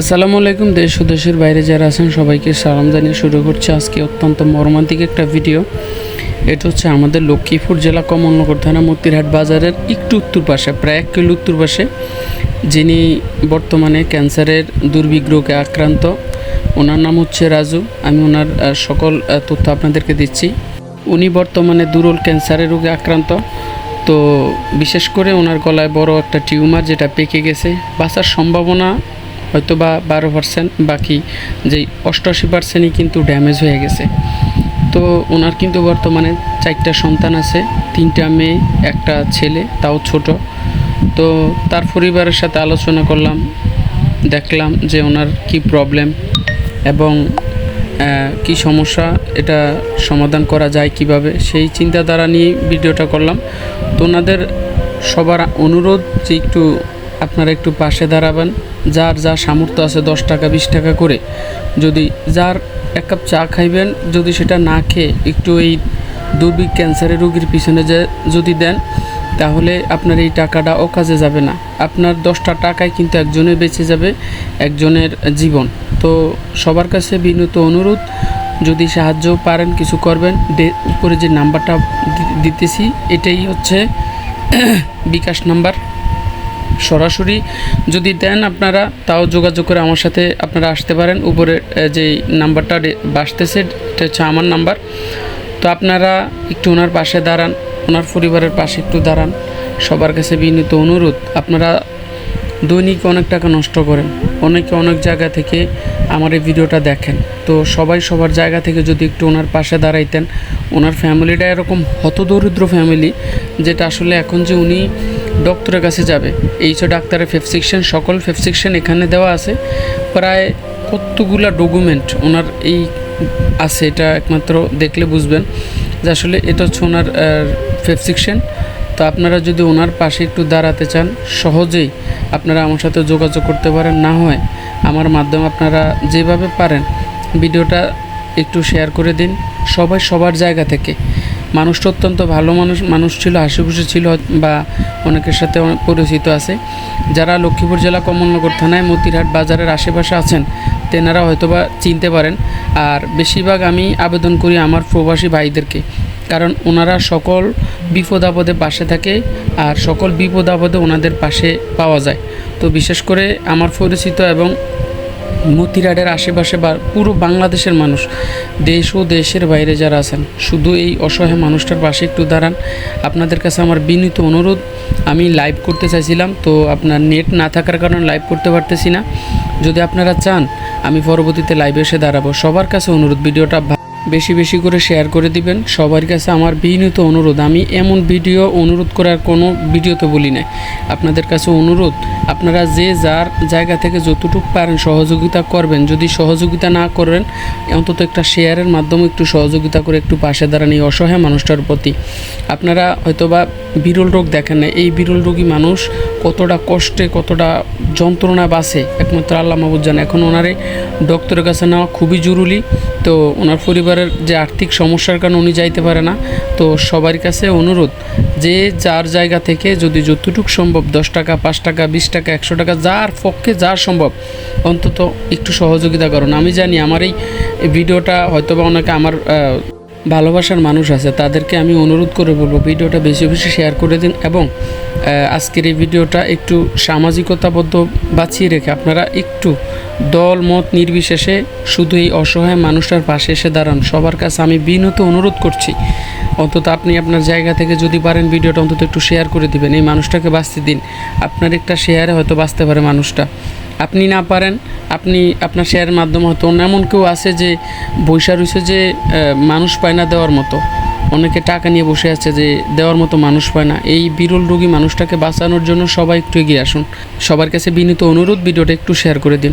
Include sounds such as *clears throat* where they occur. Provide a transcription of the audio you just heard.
আসসালামু আলাইকুম, দেশ ও দেশের বাইরে যারা আছেন, সবাইকে সালাম জানিয়ে শুরু করছে আজকে অত্যন্ত মর্মান্তিক একটা ভিডিও। এটা হচ্ছে আমাদের লক্ষ্মীপুর জেলা কমলনগর থানা মতিরহাট বাজারের একটু উত্তর পাশে, প্রায় এক কিলো উত্তর পাশে, যিনি বর্তমানে ক্যান্সারের দুর্বিগ্রহে আক্রান্ত। ওনার নাম হচ্ছে রাজু। আমি ওনার সকল তথ্য আপনাদেরকে দিচ্ছি। উনি বর্তমানে দুরল ক্যান্সারের রোগে আক্রান্ত। তো বিশেষ করে ওনার গলায় বড় একটা টিউমার যেটা পেকে গেছে। বাঁচার সম্ভাবনা হয়তো বা বারো পার্সেন্ট বাকি যেই অষ্টআশি পার্সেন্টই কিন্তু ড্যামেজ হয়ে গেছে। তো ওনার কিন্তু বর্তমানে চারটা সন্তান আছে, তিনটা মেয়ে, একটা ছেলে, তাও ছোট। তো তার পরিবারের সাথে আলোচনা করলাম, দেখলাম যে ওনার কি প্রবলেম এবং কি সমস্যা, এটা সমাধান করা যায় কীভাবে, সেই চিন্তাধারা নিয়ে ভিডিওটা করলাম। তো ওনাদের সবার অনুরোধ যে একটু আপনারা একটু পাশে দাঁড়াবেন যার যা সামর্থ্য আছে দশ টাকা, বিশ টাকা করে। যদি যার এক কাপ চা খাইবেন, যদি সেটা না খেয়ে একটু এই দুর্ভিক ক্যান্সারের রোগীর পিছনে যে যদি দেন, তাহলে আপনার এই টাকাটা অকাজে যাবে না। আপনার দশটা টাকায় কিন্তু একজনের বেঁচে যাবে, একজনের জীবন। তো সবার কাছে বিনীত অনুরোধ, যদি সাহায্য পারেন, কিছু করবেন উপরে যে নাম্বারটা দিতেছি, এটাই হচ্ছে *clears throat* বিকাশ নাম্বার। সরাসরি যদি দেন আপনারা, তাও যোগাযোগ করে আমার সাথে আপনারা আসতে পারেন। উপরে যে নাম্বারটা বাসতেছে, এটা হচ্ছে আমার নাম্বার। তো আপনারা একটু ওনার পাশে দাঁড়ান, ওনার পরিবারের পাশে একটু দাঁড়ান। সবার কাছে বিনীত অনুরোধ, আপনারা দৈনিক অনেক টাকা নষ্ট করেন, অনেকে অনেক জায়গা থেকে আমার এই ভিডিওটা দেখেন। তো সবাই সবার জায়গা থেকে যদি একটু ওনার পাশে দাঁড়াইতেন, ওনার ফ্যামিলিটা এরকম হতদরিদ্র ফ্যামিলি, যেটা আসলে এখন যে উনি ডক্টরের কাছে যাবে। এইচ ডাক্তারের ফেফসিকশন সকল ফেফসিকশন এখানে দেওয়া আছে। প্রায় কতগুলা ডকুমেন্ট ওনার এই আছে, এটা একমাত্র দেখলে বুঝবেন যে আসলে এটা হচ্ছে ওনার ফেফসিকশন তো আপনারা যদি ওনার পাশে একটু দাঁড়াতে চান, সহজেই আপনারা আমার সাথে যোগাযোগ করতে পারেন। না হয় আমার মাধ্যমে আপনারা যেভাবে পারেন, ভিডিওটা একটু শেয়ার করে দিন। সবাই সবার জায়গা থেকে। মানুষটা অত্যন্ত ভালো মানুষ মানুষ ছিল হাসি খুশি ছিল বা অনেকের সাথে পরিচিত আছে। যারা লক্ষ্মীপুর জেলা কমলনগর থানায় মতিরহাট বাজারের আশেপাশে আছেন, তেনারা হয়তোবা চিনতে পারেন। আর বেশিরভাগ আমি আবেদন করি আমার প্রবাসী ভাইদেরকে। কারণ ওনারা সকল বিপদ আপদে পাশে থাকে আর সকল বিপদ আপদে ওনাদের পাশে পাওয়া যায়। তো বিশেষ করে আমার পরিচিত এবং মতিরাটের আশেপাশে বা পুরো বাংলাদেশের মানুষ, দেশ ও দেশের বাইরে যারা আছেন, শুধু এই অসহায় মানুষটার পাশে একটু দাঁড়ান। আপনাদের কাছে আমার বিনীত অনুরোধ, আমি লাইভ করতে চাইছিলাম, তো আপনার নেট না থাকার কারণে লাইভ করতে পারতেছি না। যদি আপনারা চান, আমি পরবর্তীতে লাইভে এসে দাঁড়াবো। সবার কাছে অনুরোধ, ভিডিওটা বেশি বেশি করে শেয়ার করে দিবেন। সবার কাছে আমার বিনীত অনুরোধ, আমি এমন ভিডিও অনুরোধ করার কোনো ভিডিওতে বলি নাই। আপনাদের কাছে অনুরোধ, আপনারা যে যার জায়গা থেকে যতটুকু পারেন সহযোগিতা করবেন। যদি সহযোগিতা না করেন, অন্তত একটা শেয়ারের মাধ্যমে একটু সহযোগিতা করে একটু পাশে দাঁড়ান এই অসহায় মানুষটার প্রতি। আপনারা হয়তোবা বিরল রোগ দেখেন না এই বিরল রোগী মানুষ কতটা কষ্টে, কতটা যন্ত্রণা বাসে একমাত্র আল্লাহ মাহবুদ জানে। এখন ওনারে ডক্টরের কাছে নেওয়া খুবই জরুরি। তো ওনার পরিবারের যে আর্থিক সমস্যার কারণে উনি যাইতে পারে না। তো সবার কাছে অনুরোধ, যে যার জায়গা থেকে যদি যতটুকু সম্ভব, দশ টাকা, পাঁচ টাকা, বিশ টাকা, একশো টাকা, যার পক্ষে যা সম্ভব, অন্তত একটু সহযোগিতা করুন। আমি জানি আমার এই ভিডিওটা হয়তোবা ওনাকে আমার ভালোবাসার মানুষ আছে, তাদেরকে আমি অনুরোধ করে বলব ভিডিওটা বেশি বেশি শেয়ার করে দিন এবং আজকের এই ভিডিওটা একটু সামাজিকতাবদ্ধ বাঁচিয়ে রেখে আপনারা একটু দল মত নির্বিশেষে শুধু এই অসহায় মানুষটার পাশে এসে দাঁড়ান। সবার কাছে আমি বিনত অনুরোধ করছি। অন্তত আপনি আপনার জায়গা থেকে যদি পারেন ভিডিওটা অন্তত একটু শেয়ার করে দিবেন। এই মানুষটাকে বাঁচতে দিন। আপনার একটা শেয়ারে হয়তো বাঁচতে পারে মানুষটা। আপনি না পারেন, আপনি আপনার শেয়ারের মাধ্যমে হয়তো এমন কেউ আছে যে বৈশা রয়েছে যে মানুষ পায় না দেওয়ার মতো। অনেকে টাকা নিয়ে বসে আছে যে, দেওয়ার মতো মানুষ পায় না। এই বিরল রোগী মানুষটাকে বাঁচানোর জন্য সবাই একটু এগিয়ে আসুন। সবার কাছে বিনীত অনুরোধ, ভিডিওটা একটু শেয়ার করে দিন।